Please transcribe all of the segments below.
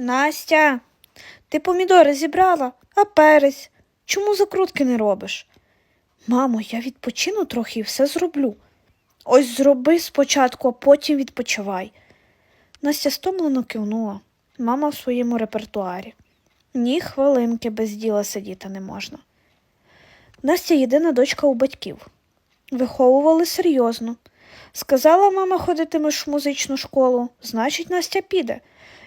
Настя, ти помідори зібрала, а перець. Чому закрутки не робиш? Мамо, я відпочину трохи і все зроблю. Ось зроби спочатку, а потім відпочивай. Настя стомлено кивнула. Мама в своєму репертуарі. Ні хвилинки без діла сидіти не можна. Настя єдина дочка у батьків. Виховували серйозно. Сказала мама, ходитимеш в музичну школу, значить, Настя піде.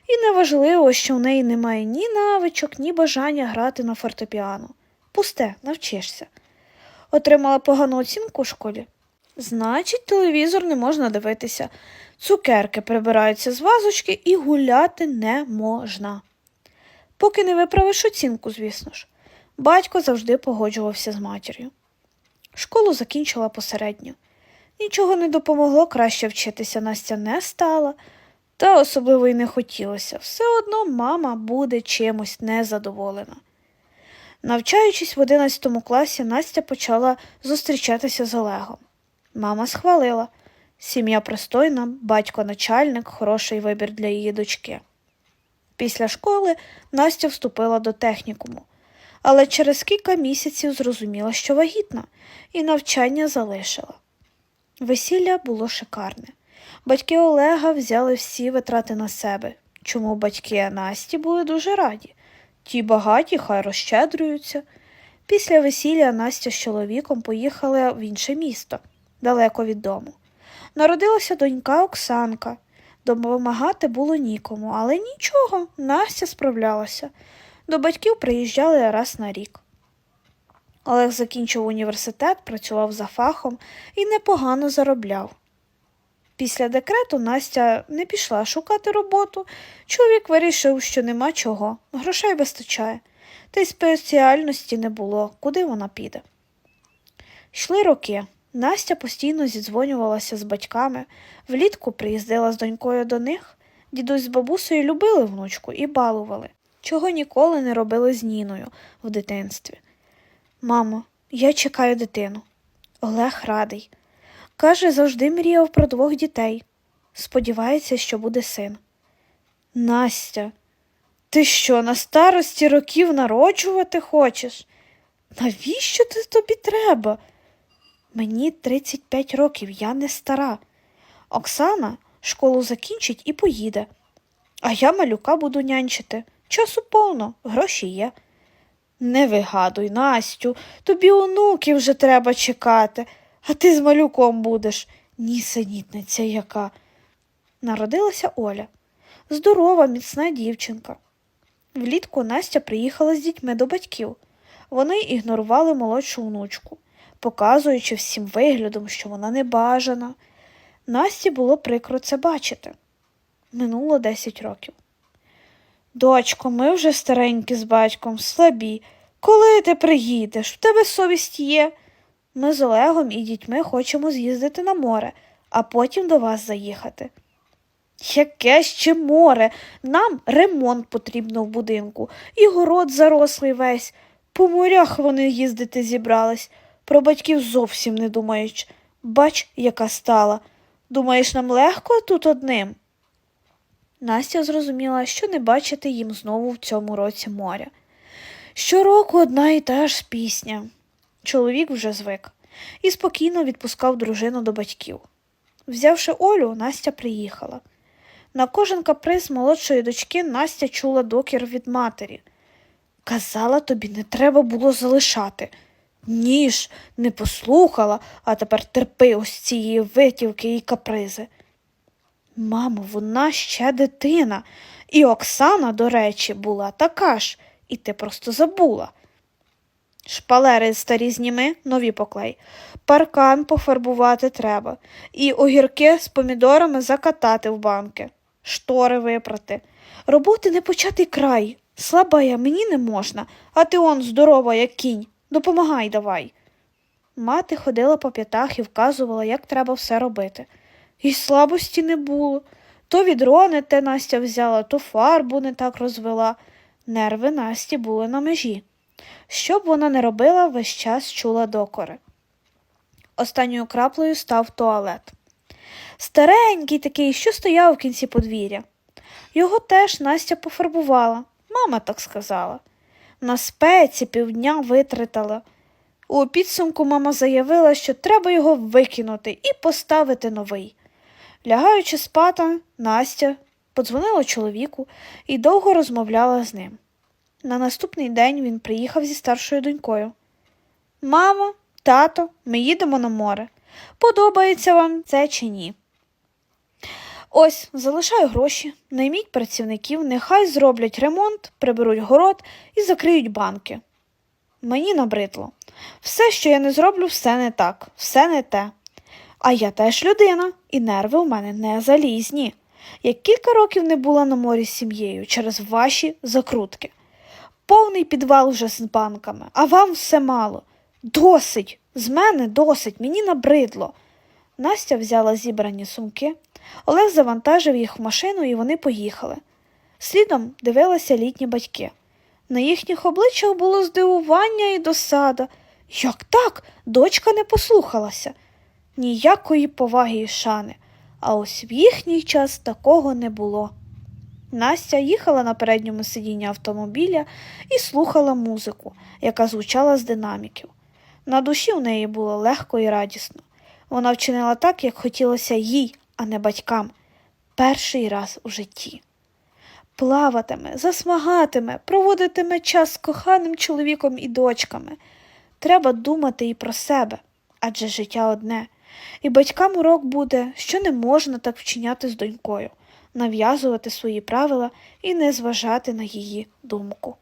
І неважливо, що в неї немає ні навичок, ні бажання грати на фортепіано. Пусте, навчишся. Отримала погану оцінку в школі. Значить, телевізор не можна дивитися. Цукерки прибираються з вазочки і гуляти не можна. Поки не виправиш оцінку, звісно ж. Батько завжди погоджувався з матір'ю. Школу закінчила посередньо. Нічого не допомогло краще вчитися Настя не стала, та особливо й не хотілося. Все одно мама буде чимось незадоволена. Навчаючись в 11 класі, Настя почала зустрічатися з Олегом. Мама схвалила сім'я пристойна, батько начальник, хороший вибір для її дочки. Після школи Настя вступила до технікуму, але через кілька місяців зрозуміла, що вагітна, і навчання залишила. Весілля було шикарне. Батьки Олега взяли всі витрати на себе, чому батьки Насті були дуже раді. Ті багаті хай розщедрюються. Після весілля Настя з чоловіком поїхали в інше місто, далеко від дому. Народилася донька Оксанка. Допомагати було нікому, але нічого, Настя справлялася. До батьків приїжджали раз на рік. Олег закінчив університет, працював за фахом і непогано заробляв. Після декрету Настя не пішла шукати роботу. Чоловік вирішив, що нема чого, грошей вистачає, та й спеціальності не було, куди вона піде. Йшли роки. Настя постійно зідзвонювалася з батьками, влітку приїздила з донькою до них. Дідусь з бабусею любили внучку і балували, чого ніколи не робили з Ніною в дитинстві. Мамо, я чекаю дитину. Олег радий. Каже, завжди мріяв про двох дітей. Сподівається, що буде син. Настя, ти що, на старості років народжувати хочеш? Навіщо це тобі треба? Мені 35 років, я не стара. Оксана школу закінчить і поїде. А я малюка буду нянчити. Часу повно, гроші є. Не вигадуй, Настю, тобі онуків вже треба чекати, а ти з малюком будеш. Нісенітниця яка. Народилася Оля. Здорова, міцна дівчинка. Влітку Настя приїхала з дітьми до батьків. Вони ігнорували молодшу внучку, показуючи всім виглядом, що вона не бажана. Насті було прикро це бачити. Минуло 10 років. Дочко, ми вже старенькі з батьком, слабі. Коли ти приїдеш? В тебе совість є. Ми з Олегом і дітьми хочемо з'їздити на море, а потім до вас заїхати. Яке ще море? Нам ремонт потрібно в будинку, і город зарослий весь. По морях вони їздити зібрались, про батьків зовсім не думають. Бач, яка стала. Думаєш, нам легко тут одним? Настя зрозуміла, що не бачити їм знову в цьому році моря. Щороку одна і та ж пісня. Чоловік вже звик і спокійно відпускав дружину до батьків. Взявши Олю, Настя приїхала. На кожен каприз молодшої дочки Настя чула докір від матері. Казала тобі, не треба було залишати. Ні ж, не послухала, а тепер терпи ось цієї витівки і капризи. Мамо, вона ще дитина. І Оксана, до речі, була така ж, і ти просто забула. Шпалери старі зніми, нові поклей. Паркан пофарбувати треба. І огірки з помідорами закатати в банки, штори випрати. Роботи не початий край. Слаба я, мені не можна, а ти он здорова, як кінь. Допомагай давай. Мати ходила по п'ятах і вказувала, як треба все робити. І слабості не було. То відро не те Настя взяла, то фарбу не так розвела. Нерви Насті були на межі. Що б вона не робила, весь час чула докори. Останньою краплею став туалет. Старенький такий, що стояв в кінці подвір'я. Його теж Настя пофарбувала, мама так сказала. На спеці півдня витратила. У підсумку мама заявила, що треба його викинути і поставити новий. Лягаючи спати, Настя подзвонила чоловіку і довго розмовляла з ним. На наступний день він приїхав зі старшою донькою. Мамо, тато, ми їдемо на море. Подобається вам це чи ні? Ось, залишаю гроші, найміть працівників, нехай зроблять ремонт, приберуть город і закриють банки. Мені набридло. Все, що я не зроблю, все не так, все не те. А я теж людина, і нерви у мене не залізні. Я кілька років не була на морі з сім'єю через ваші закрутки. Повний підвал вже з банками, а вам все мало. Досить, з мене досить, мені набридло. Настя взяла зібрані сумки, Олег завантажив їх в машину і вони поїхали. Слідом дивилися літні батьки. На їхніх обличчях було здивування і досада. Як так? Дочка не послухалася. Ніякої поваги і шани. А ось в їхній час такого не було. Настя їхала на передньому сидінні автомобіля і слухала музику, яка звучала з динаміків. На душі у неї було легко і радісно. Вона вчинила так, як хотілося їй, а не батькам, перший раз у житті. Плаватиме, засмагатиме, проводитиме час з коханим чоловіком і дочками. Треба думати і про себе, адже життя одне. І батькам урок буде, що не можна так вчиняти з донькою, нав'язувати свої правила і не зважати на її думку.